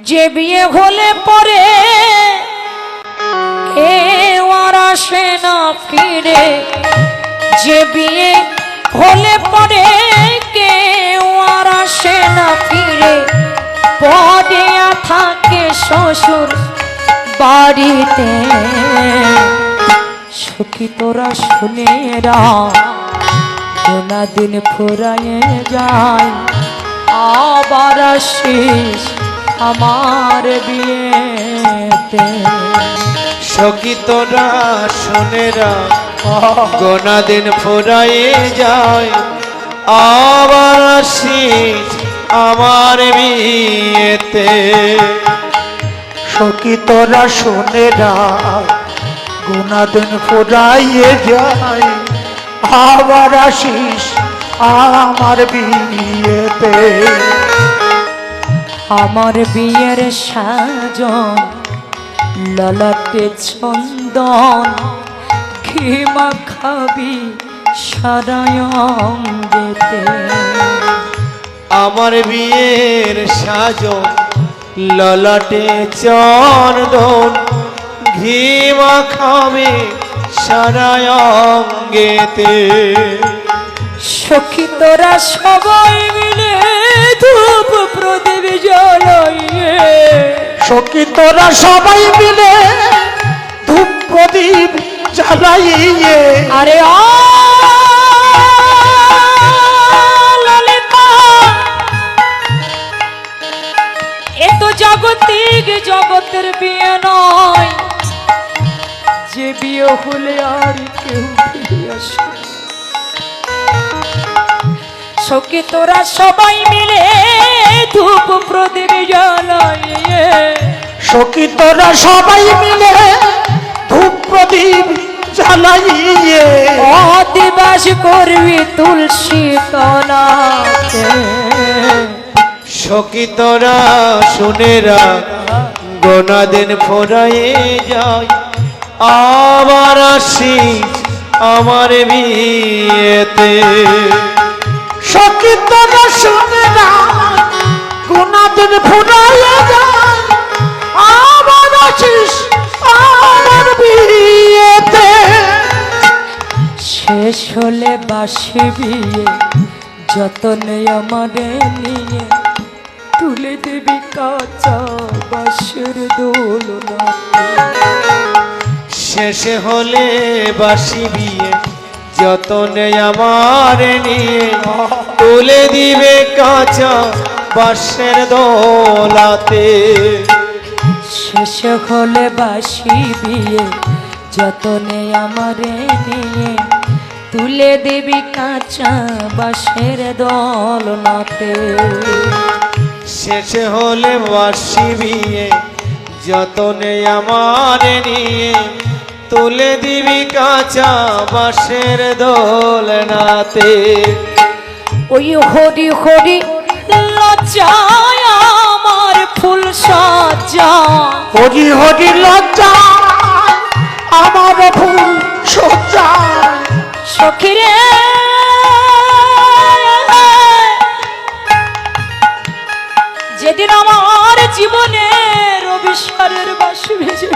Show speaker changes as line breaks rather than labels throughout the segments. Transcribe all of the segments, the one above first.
যে বিয়ে হলে পরে আসে না ফিরে। যে বিয়ে হলে পরে কেউ আর আসে না ফিরে। পরে থাকে শ্বশুর বাড়িতে। সুখী তোরা শুনেরা কোনা দিন ফুরায়ে যায়, আবার আসিস। আমার বিয়েতে।
সখী তোরা শোনেরা গোনা দিন ফুরাইয়ে যায়। আবার আসিস আমার বিয়েতে।
সখী তোরা শোনে না গুনাদিন ফুরাইয়ে যায়। আবার আসিস আমার বিয়েতে।
আমার বিয়ের সাজন, ললাটে চন্দন, ঘিমা খাবি সারায়ম যেতে।
আমার বিয়ের সাজন, ললাটে চন্দন ঘি মাখাবে সারায় অঙ্গেতে
সখী তোরা সবাই মিলে ধূপ প্রদীপ জ্বালাইয়ে।
সখী তোরা সবাই মিলে ধূপ প্রদীপ জ্বালাইয়ে।
আরে আ ললিতা এ তো জাগতিক জগতের বিয়ে নয়। যে বিয়ে হলে আর কেউ ফিরে আসে। সখী তোরা সবাই মিলে? ধূপ প্রদীপ জ্বালাইয়ে।
সখী তোরা সবাই মিলে? ধূপ প্রদীপ জ্বালাইয়ে।
অদিবাস করবি তুলসী তলাতে।
সখী তোরা শুনেরা গোনা দিন ফুরাইয়ে যায়। আবার আসিস আমার বিয়েতে।
সখী তোরা শুনে না গুনাদিন ফুরাইয়ে যায়। আবার আসিস আমার বিয়েতে।
শেষ হলে বাসি বিয়ে যতনে আমারে নিয়ে তুলে দেবি কাঁচা বাসের দোলনা।
শেষে হলে বাসি বিয়ে যতনে আমার নিয়ে তুলে দিবে কাঁচা বাঁশের দোলাতে।
শেষ হলে বাসি বিয়ে যতনে আমারে নিয়ে তুলে দেবি কাঁচা বাসের দোলনাতে।
শেষে হলে বাসি বিয়ে যতনে আমার নিয়ে তুলে দিবি কাঁচা বাঁশের দোলনাতে
ওই হরি হরি লজ্জায় আমার ফুল সজ্জা
হরি হরি লজ্জা আমার ফুল সজ্জা
সখিরে। যেদিন আমার জীবনের অবিশ্বারের বাসি ভেজে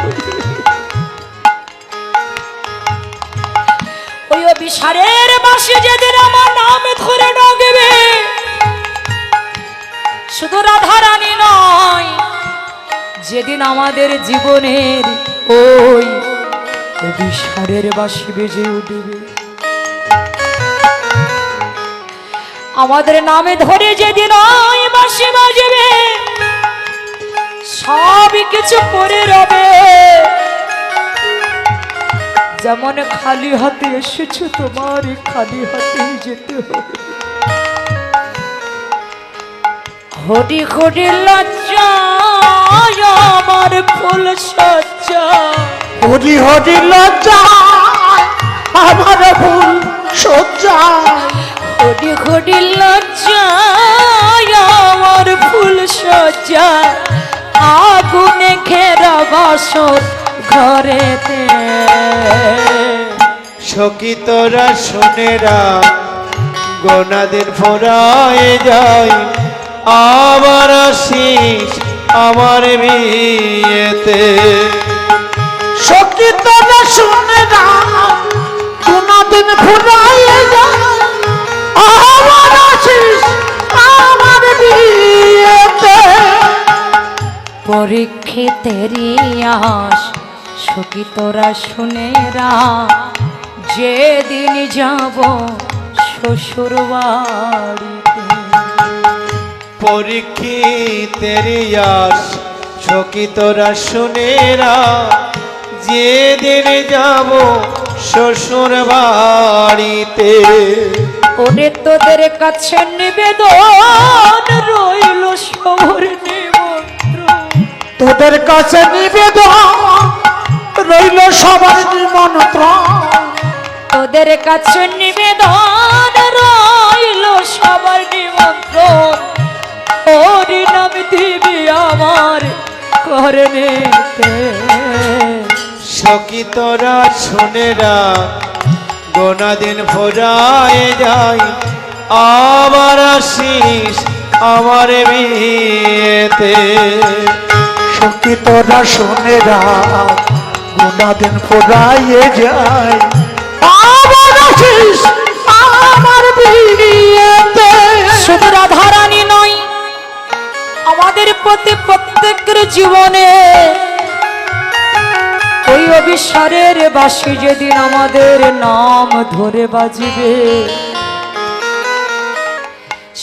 অবিশ্বারের বাসি যেদিন আমার নাম ধরে ডাকবে শুধু রাধারানী নয়, যেদিন আমাদের জীবনের ওই অভিসারের বাসি বেজে উঠবে। আমাদের নামে ধরে যেদিন ওই বাসি বাজবে, সব কিছু করে রবে। যেমন খালি হাতে এসেছ তোমার খালি হাতেই যেতে হবে। হরি হরি লজ্জা আমার ফুল সজ্জা।
হরি হরি লজ্জা আমার ফুল সজ্জা।
হরি হরি লজ্জা আমার ফুল সজ্জা। আগুনে ঘেরা বাসর ঘরেতে
সখী তোরা শোনেরা গোনাদের ফোরায় যায় আবার আসিস আমার বিয়েতে।
সখী তোরা শুনে না কোনদিন ফুরাইয়ে যায় আমার আমার বিয়েতে।
পরীক্ষিতেরই আস সখী তোরা শুনেরা যেদিন যাব শ্বশুর বাড়িতে
পরীক্ষিতের আস সখী তোরা শুনেরা যেদিন যাব শ্বশুর বাড়িতে
ওরে তোদের কাছে নিবেদন রইল সবর নিমন্ত্রণ।
তোদের কাছে নিবেদন রইল সবার নিমন্ত্রণ।
তোদের কাছে নিবেদন রইল সবার নিমন্ত্রণ। ওরি নাম দিবি আমার করনেতে
সখী তোরা শুনেরা গোনা দিন ফোরায় যাই আবার আসিস আমার বিয়েতে।
সখী তোরা শুনে রাখ গুণাদিন ফুরাইয়ে যায়।
প্রতি প্রত্যেকের জীবনে। ওই অবিসারের বাসি যেদিন আমাদের নাম ধরে বাজিবে।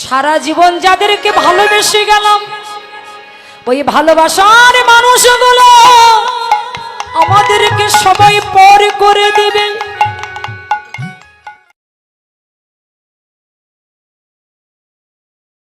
সারা জীবন যাদেরকে ভালোবেসে গেলাম, ওই ভালোবাসার মানুষগুলো আমাদেরকে সবাই পর করে দেবে।